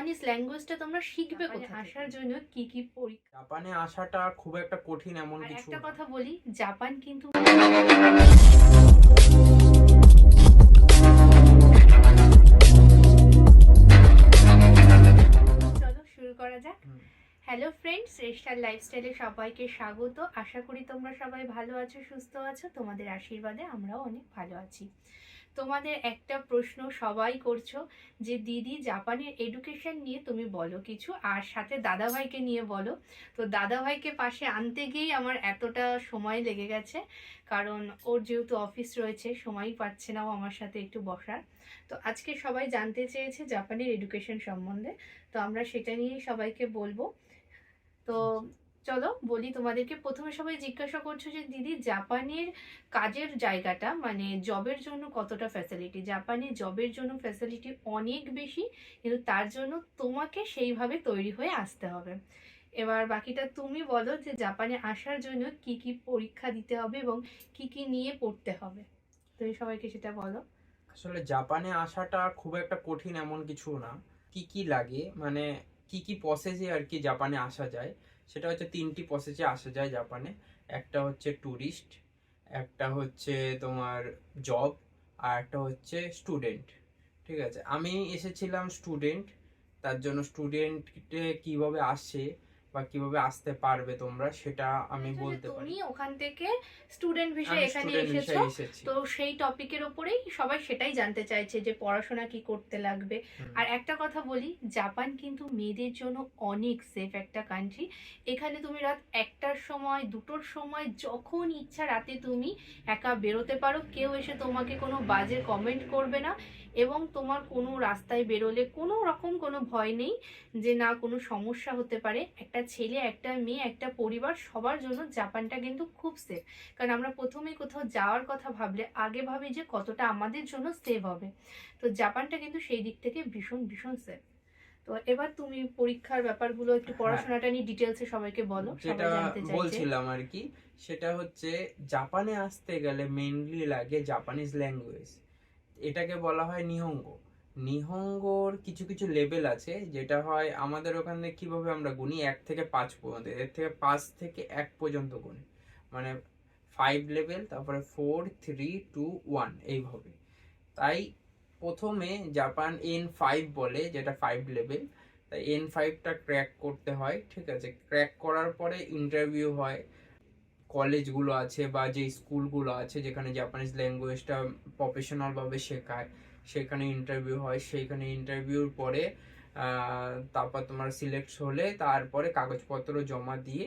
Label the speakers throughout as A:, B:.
A: Japanese ল্যাঙ্গুয়েজটা তোমরা শিখবে কোথায় আসার জন্য কি কি পরীক্ষা?
B: জাপানে আসাটা খুব একটা কঠিন এমন কিছু
A: একটা কথা বলি জাপান কিন্তু চলো শুরু করা যাক। হ্যালো ফ্রেন্ডস রেস্টার লাইফস্টাইলে সবাইকে স্বাগত। আশা করি তোমরা সবাই ভালো আছো সুস্থ আছো। তোমাদের আশীর্বাদে আমরাও অনেক ভালো আছি। তোমাদের একটা প্রশ্ন সবাই করছ যে, দিদি, জাপানের এডুকেশন নিয়ে তুমি বলো কিছু, আর সাথে দাদাভাইকে নিয়ে বলো। তো দাদাভাইকে পাশে আনতে গিয়েই আমার এতটা সময় লেগে গেছে, কারণ ওর যেহেতু অফিস রয়েছে, সময়ই পাচ্ছে না ও আমার সাথে একটু বসার। তো আজকে সবাই জানতে চেয়েছে জাপানের এডুকেশন সম্বন্ধে, তো আমরা সেটা নিয়েই সবাইকে বলব। তো চলো বলি, তোমাদেরকে প্রথমে সবাই জিজ্ঞাসা করছ যে, দিদি, জাপানের কাজের জায়গাটা মানে জবের জন্য কতটা ফ্যাসিলিটি জাপানে জবের জন্য ফ্যাসিলিটি অনেক বেশি, কিন্তু তার জন্য তোমাকে সেইভাবে তৈরি হয়ে আসতে হবে। এবার বাকিটা তুমি বলো যে, জাপানে আসার জন্য কি কি পরীক্ষা দিতে হবে এবং কি কি নিয়ে পড়তে হবে? তুমি সবাইকে সেটা বলো।
B: আসলে জাপানে আসাটা খুব একটা কঠিন এমন কিছু না। কি কি লাগে মানে কি কি প্রসেসে আর কি জাপানে আসা যায়। সেটা হচ্ছে তিনটি প্রসেসে আসা যায় জাপানে একটা হচ্ছে ট্যুরিস্ট একটা হচ্ছে তোমার জব আর একটা হচ্ছে স্টুডেন্ট ঠিক আছে? আমি এসেছিলাম স্টুডেন্ট তার জন্য স্টুডেন্টে কীভাবে আসছে বা কীভাবে আসতে পারবে তোমরা সেটা আমি বলতে পারি।
A: তুমি ওখান থেকে স্টুডেন্ট ভিসায় এখানে এসেছ তো সেই টপিকের ওপরেই সবাই সেটাই জানতে চাইছে যে পড়াশোনা কি করতে লাগবে। আর একটা কথা বলি জাপান কিন্তু মেয়েদের জন্য অনেক সেফ একটা কান্ট্রি এখানে তুমি রাত একটার সময় দুটোর সময় যখন ইচ্ছা রাতে তুমি একা বেরোতে পারো কেউ এসে তোমাকে কোনো বাজে কমেন্ট করবে না। এবং তোমার কোনো রাস্তায় বেরোলে কোনো রকম কোনো ভয় নেই যে না কোনো সমস্যা হতে পারে। একটা ছেলে একটা মেয়ে একটা পরিবার সবার জন্য জাপানটা কিন্তু খুব সেফ কারণ আমরা প্রথমেই কোথাও যাওয়ার কথা ভাবলে আগে ভাবি যে কতটা আমাদের জন্য সেভ হবে। তো জাপানটা কিন্তু সেই দিক থেকে ভীষণ ভীষণ সেফ তো এবার তুমি পরীক্ষার ব্যাপারগুলো একটু
B: হ্যাঁ।
A: পড়াশোনাটা নিয়ে ডিটেলসে সবাইকে বলো
B: যেটা
A: সবাই জানতে চাইছে।
B: বলছিলাম আর কি সেটা হচ্ছে জাপানে আসতে গেলে মেইনলি লাগে জাপানিজ ল্যাঙ্গুয়েজ এটাকে বলা হয় নিহঙ্গ। নিহঙ্গর কিছু কিছু লেভেল আছে, যেটা হয় আমাদের ওখানে কীভাবে আমরা গুনি, এক থেকে পাঁচ পর্যন্ত, এর থেকে পাঁচ থেকে এক পর্যন্ত গুনি। মানে ফাইভ লেভেল তারপরে ফোর থ্রি টু ওয়ান এইভাবে। তাই প্রথমে জাপান এন ফাইভ বলে, যেটা ফাইভ লেভেল তাই এন ফাইভটা ক্র্যাক করতে হয়, ঠিক আছে? ক্র্যাক করার পরে ইন্টারভিউ হয় কলেজগুলো আছে বা যে স্কুলগুলো আছে যেখানে জাপানিজ ল্যাঙ্গুয়েজটা প্রফেশনালভাবে শেখায় সেখানে ইন্টারভিউ হয়। সেইখানে ইন্টারভিউর পরে তারপর তোমার সিলেক্ট হলে তারপরে কাগজপত্র জমা দিয়ে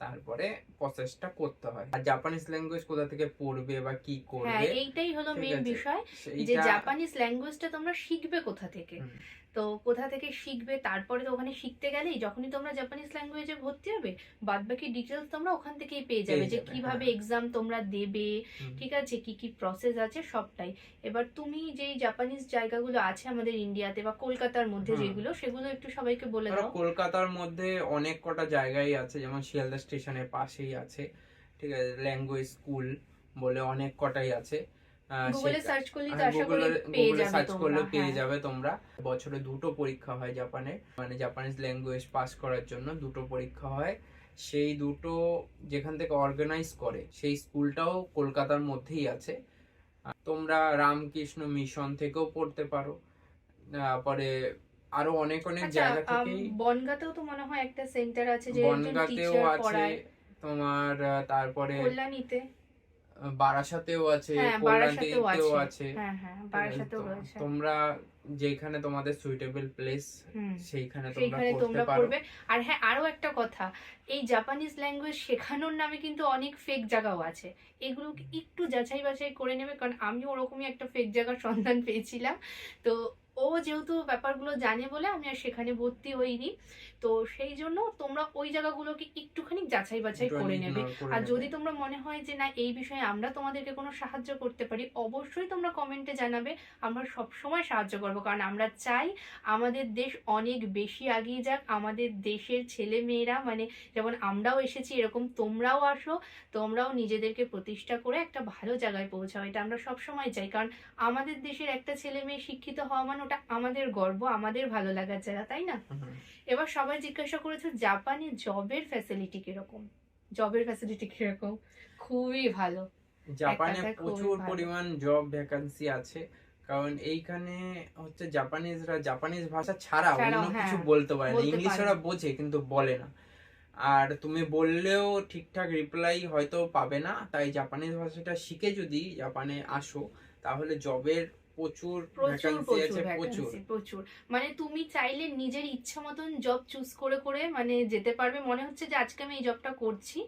B: তারপরে প্রসেসটা করতে হয়। আর জাপানিজ ল্যাঙ্গুয়েজ কোথা থেকে পড়বে বা কি
A: হ্যাঁ
B: করবে?
A: এইটাই হলো মেইন বিষয় যে জাপানিজ ল্যাঙ্গুয়েজটা তোমরা শিখবে কোথা থেকে। তো কোথা থেকে শিখবে? তারপরে তো ওখানে শিখতে গেলেই যখনই তোমরা জাপানিজ ল্যাঙ্গুয়েজে ভর্তি হবে বাদ বাকি ডিটেলস তোমরা ওখান থেকেই পেয়ে যাবে যে কীভাবে
B: হ্যাঁ।
A: এক্সাম তোমরা দেবে ঠিক আছে? কি কি প্রসেস আছে? সবটাই। এবার তুমি যেই জাপানিজ জায়গাগুলো আছে আমাদের ইন্ডিয়াতে বা কলকাতার মধ্যে যেগুলো সেগুলো একটু সবাইকে বলে দাও।
B: কলকাতার মধ্যে অনেক কটা জায়গায় আছে যেমন শিয়ালদা স্টেশনের পাশেই আছে ঠিক আছে? ল্যাঙ্গুয়েজ স্কুল বলে অনেক কটাই আছে।
A: গুগলে
B: সেটা-
A: সার্চ করলেই তো
B: হ্যাঁ,
A: আশা করি পেয়ে যাবে
B: সার্চ করলে পেয়ে। যাবে তোমরা। বছরে দুটো পরীক্ষা হয় জাপানে মানে জাপানিজ ল্যাঙ্গুয়েজ পাস করার জন্য দুটো পরীক্ষা হয়। সেই দুটো যেখান থেকে অর্গানাইজ করে সেই স্কুলটাও কলকাতার মধ্যেই আছে। তোমরা রামকৃষ্ণ মিশন থেকেও পড়তে পারো। তারপরে আরও অনেক অনেক
A: আচ্ছা
B: জায়গা থেকেই
A: বনগাঁতেও তো মনে হয় একটা সেন্টার আছে যে
B: বনগাঁতেও আছে তোমার তারপরে
A: কল্যাণীতে।
B: বারাসাতেও আছে
A: হ্যাঁ
B: কল্যাণীতেও
A: আছে। হ্যাঁ হ্যাঁ
B: তোমরা যেখানে তোমাদের সুইটেবল প্লেস সেইখানে তোমরা
A: পড়বে আর হ্যাঁ আরও একটা কথা এই জাপানিজ ল্যাঙ্গুয়েজ শেখানোর নামে কিন্তু অনেক ফেক জায়গাও আছে। এগুলো একটু যাচাই বাছাই করে নেবে? কারণ আমি ওরকমই একটা ফেক জায়গার সন্ধান পেয়েছিলাম। তো ও যেহেতু ব্যাপারগুলো জানে বলে আমি আর সেখানে ভর্তি হইনি তো সেই জন্য তোমরা ওই জায়গাগুলোকে একটুখানি যাচাই বাছাই করে নেবে। আর যদি তোমরা মনে হয় যে না এই বিষয়ে আমরা তোমাদেরকে কোনো সাহায্য করতে পারি অবশ্যই তোমরা কমেন্টে জানাবে আমরা সব সময় সাহায্য করব। কারণ আমরা চাই আমাদের দেশ অনেক বেশি এগিয়ে যাক আমাদের দেশের ছেলে মেয়েরা মানে যেমন আমরাও এসেছি এরকম তোমরাও আসো তোমরাও নিজেদেরকে প্রতিষ্ঠা করে একটা ভালো জায়গায় পৌঁছাও এটা আমরা সব সময় চাই। কারণ আমাদের দেশের একটা ছেলে মেয়ে শিক্ষিত হওয়া মানে ওটা আমাদের গর্ব আমাদের ভালো লাগার জায়গা তাই না? এবার সবাই জিজ্ঞাসা করেছে জাপানে জবের ফ্যাসিলিটি কীরকম? জবের ফ্যাসিলিটি কীরকম? খুবই ভালো।
B: জাপানে প্রচুর পরিমাণ জব ভ্যাকান্সি আছে। কারণ এইখানে হচ্ছে জাপানিজরা জাপানিজ ভাষা ছাড়া অন্য কিছু
A: হ্যাঁ,
B: বলতে পারে না। ইংলিশ ওরা বোঝে কিন্তু বলে না। আর তুমি বললেও ঠিকঠাক রিপ্লাই হয়তো পাবে না। তাই জাপানিজ ভাষাটা শিখে যদি জাপানে আসো তাহলে জবের প্রচুর
A: প্রচুর প্রচুর
B: আছে প্রচুর।
A: মানে তুমি চাইলে নিজের ইচ্ছা মতন জব চুজ করে করে মানে যেতে পারবে। মনে হচ্ছে যে আজকে আমি এই জবটা করছি।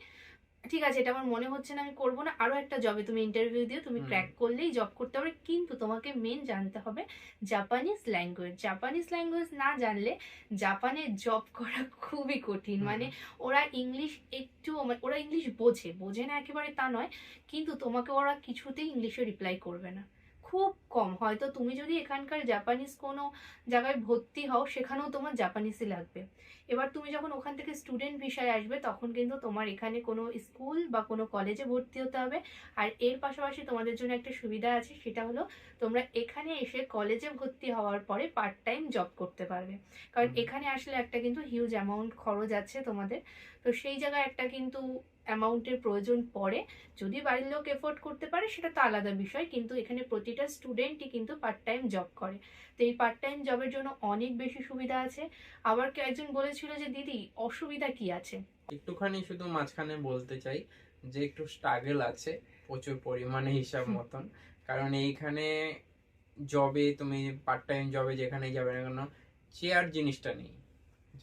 A: ঠিক আছে এটা আমার মনে হচ্ছে না আমি করব না। আরও একটা জবে তুমি ইন্টারভিউ দিও তুমি ক্র্যাক করলেই জব করতে পারবে। কিন্তু তোমাকে মেন জানতে হবে জাপানিজ ল্যাঙ্গুয়েজ জাপানিজ ল্যাঙ্গুয়েজ না জানলে জাপানে জব করা খুবই কঠিন। মানে ওরা ইংলিশ একটু ওরা ইংলিশ বোঝে। বোঝে না একেবারে তা নয়। কিন্তু তোমাকে ওরা কিছুতেই ইংলিশে রিপ্লাই করবে না। খুব কম। হয়তো তুমি যদি এখানকার জাপানিজ কোনো জায়গায় ভর্তি হও সেখানেও তোমার জাপানিজই লাগবে। এবার তুমি যখন ওখান থেকে স্টুডেন্ট ভিসায় আসবে তখন কিন্তু তোমার এখানে কোনো স্কুল বা কোনো কলেজে ভর্তি হতে হবে। আর এর পাশাপাশি তোমাদের জন্য একটা সুবিধা আছে সেটা হলো তোমরা এখানে এসে কলেজে ভর্তি হওয়ার পরে পার্ট টাইম জব করতে পারবে। কারণ এখানে আসলে একটা কিন্তু হিউজ অ্যামাউন্ট খরচ আছে তোমাদের। তো সেই জায়গায় একটা কিন্তু অ্যামাউন্টের প্রয়োজন পড়ে। যদি বাড়ির লোক এফোর্ড করতে পারে সেটা তো আলাদা বিষয় কিন্তু এখানে প্রতিটা স্টুডেন্টই কিন্তু পার্ট টাইম জব করে। তো এই পার্ট টাইম জবের জন্য অনেক বেশি সুবিধা আছে। আবার কেউ একজন বলেছিল যে দিদি অসুবিধা কি আছে?
B: একটুখানি শুধু মাঝখানে বলতে চাই যে একটু স্ট্রাগল আছে প্রচুর পরিমাণে হিসাব মতন। কারণ এইখানে জবে তুমি পার্ট টাইম জবে যেখানে যাবে না কেন চেয়ার জিনিসটা নেই।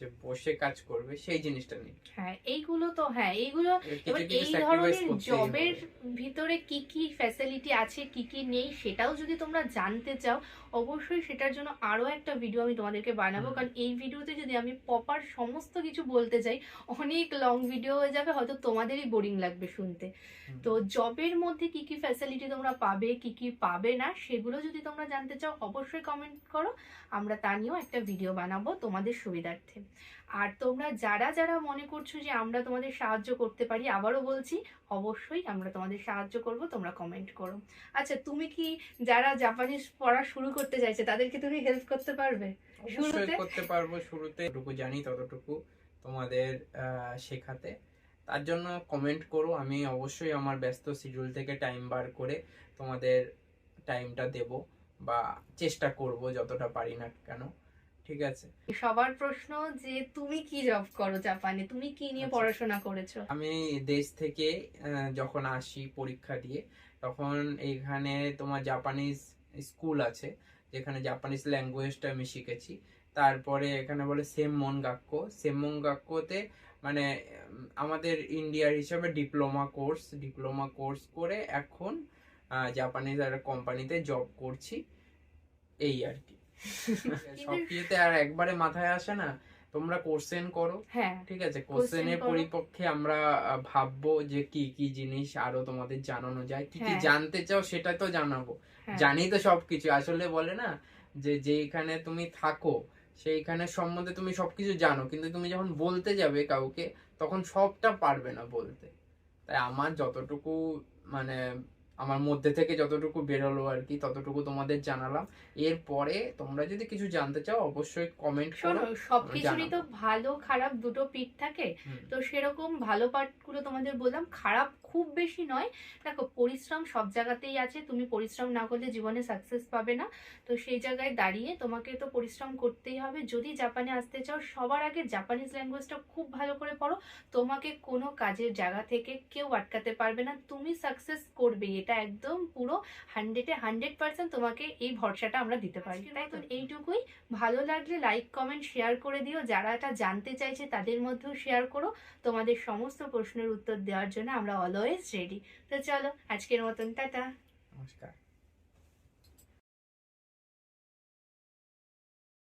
B: যে বসে কাজ করবে সেই জিনিসটা নেই।
A: হ্যাঁ এইগুলো তো হ্যাঁ এইগুলো এবার এই ধরনের জবের ভিতরে কি কি ফ্যাসিলিটি আছে কি কি নেই সেটাও যদি তোমরা জানতে চাও অবশ্যই সেটার জন্য আরও একটা ভিডিও আমি তোমাদেরকে বানাবো। কারণ এই ভিডিওতে যদি আমি প্রপার সমস্ত কিছু বলতে চাই অনেক লং ভিডিও হয়ে যাবে হয়তো তোমাদেরই বোরিং লাগবে শুনতে। তো জবের মধ্যে কি কি ফ্যাসিলিটি তোমরা পাবে কি কি পাবে না সেগুলো যদি তোমরা জানতে চাও অবশ্যই কমেন্ট করো। আমরা তা নিয়েও একটা ভিডিও বানাবো তোমাদের সুবিধার্থে। আর তোমরা যারা যারা মনে করছ যে আমরা তোমাদের সাহায্য করতে পারি আবারও বলছি অবশ্যই আমরা তোমাদের সাহায্য করব তোমরা কমেন্ট করো। আচ্ছা তুমি কি যারা জাপানিজ পড়া শুরু করতে চাইছে তাদেরকে তুমি হেল্প করতে পারবে? শুরুতে?
B: করতে পারব শুরুতে যতটুকু জানি ততটুকু তোমাদের শেখাতে। তার জন্য কমেন্ট করো আমি অবশ্যই আমার ব্যস্ত শিডিউল থেকে টাইম বার করে তোমাদের টাইমটা দেব বা চেষ্টা করব যতটা পারি না কেন। ঠিক আছে।
A: সবার প্রশ্ন যে তুমি কি জব করো জাপানে? তুমি কি নিয়ে
B: আচ্ছা।
A: পড়াশোনা করেছ?
B: আমি দেশ থেকে যখন আসি পরীক্ষা দিয়ে তখন এখানে তোমার জাপানিজ স্কুল আছে যেখানে জাপানিজ ল্যাঙ্গুয়েজটা আমি শিখেছি। তারপরে এখানে বলে সেম সেমমন গাক্কো সেমমন গাক্কোতে মানে আমাদের ইন্ডিয়ার হিসাবে ডিপ্লোমা কোর্স ডিপ্লোমা কোর্স করে এখন জাপানিজ একটা কোম্পানিতে জব করছি। এই আর কি। সব আর একবারে মাথায় আসে না তোমরা কোশ্চেন করো।
A: হ্যাঁ
B: ঠিক আছে? কোশ্চেনের। পরিপক্ষে আমরা ভাববো যে কি কি জিনিস আরও তোমাদের জানানো যায়। কি কি
A: হ্যাঁ।
B: জানতে চাও সেটা তো জানাব।
A: হ্যাঁ।
B: জানি তো সবকিছু। আসলে বলে না যে যেখানে তুমি থাকো সেইখানে সম্বন্ধে তুমি সবকিছু জানো। কিন্তু তুমি যখন বলতে যাবে কাউকে তখন সবটা পারবে না বলতে। তাই আমার যতটুকু মানে আমার মধ্যে থেকে যতটুকু বেরোলো আর কি ততটুকু তোমাদের জানালাম। এরপরে তোমরা যদি কিছু জানতে চাও অবশ্যই কমেন্ট করো
A: সবকিছুরই তো ভালো খারাপ দুটো পিঠ থাকে। তো সেরকম ভালো পার্টগুলো তোমাদের বললাম খারাপ খুব বেশি নয়। দেখো পরিশ্রম সব জায়গাতেই আছে। তুমি পরিশ্রম না করলে জীবনে সাকসেস পাবে না। তো সেই জায়গায় দাঁড়িয়ে তোমাকে তো পরিশ্রম করতেই হবে। যদি জাপানে আসতে চাও সবার আগে জাপানিজ ল্যাঙ্গুয়েজটা খুব ভালো করে পড়ো। তোমাকে কোনো কাজের জায়গা থেকে কেউ আটকাতে পারবে না। তুমি সাকসেস করবে। এটা একদম পুরো হান্ড্রেডে হান্ড্রেড পার্সেন্ট তোমাকে এই ভরসাটা আমরা দিতে পারি। তাই তো? এইটুকুই। ভালো লাগলে লাইক কমেন্ট শেয়ার করে দিও। যারা এটা জানতে চাইছে তাদের মধ্যেও শেয়ার করো। তোমাদের সমস্ত প্রশ্নের উত্তর দেওয়ার জন্য আমরা অলওয়েজ রেডি তো চলো আজকের মতন টাটা।
B: নমস্কার।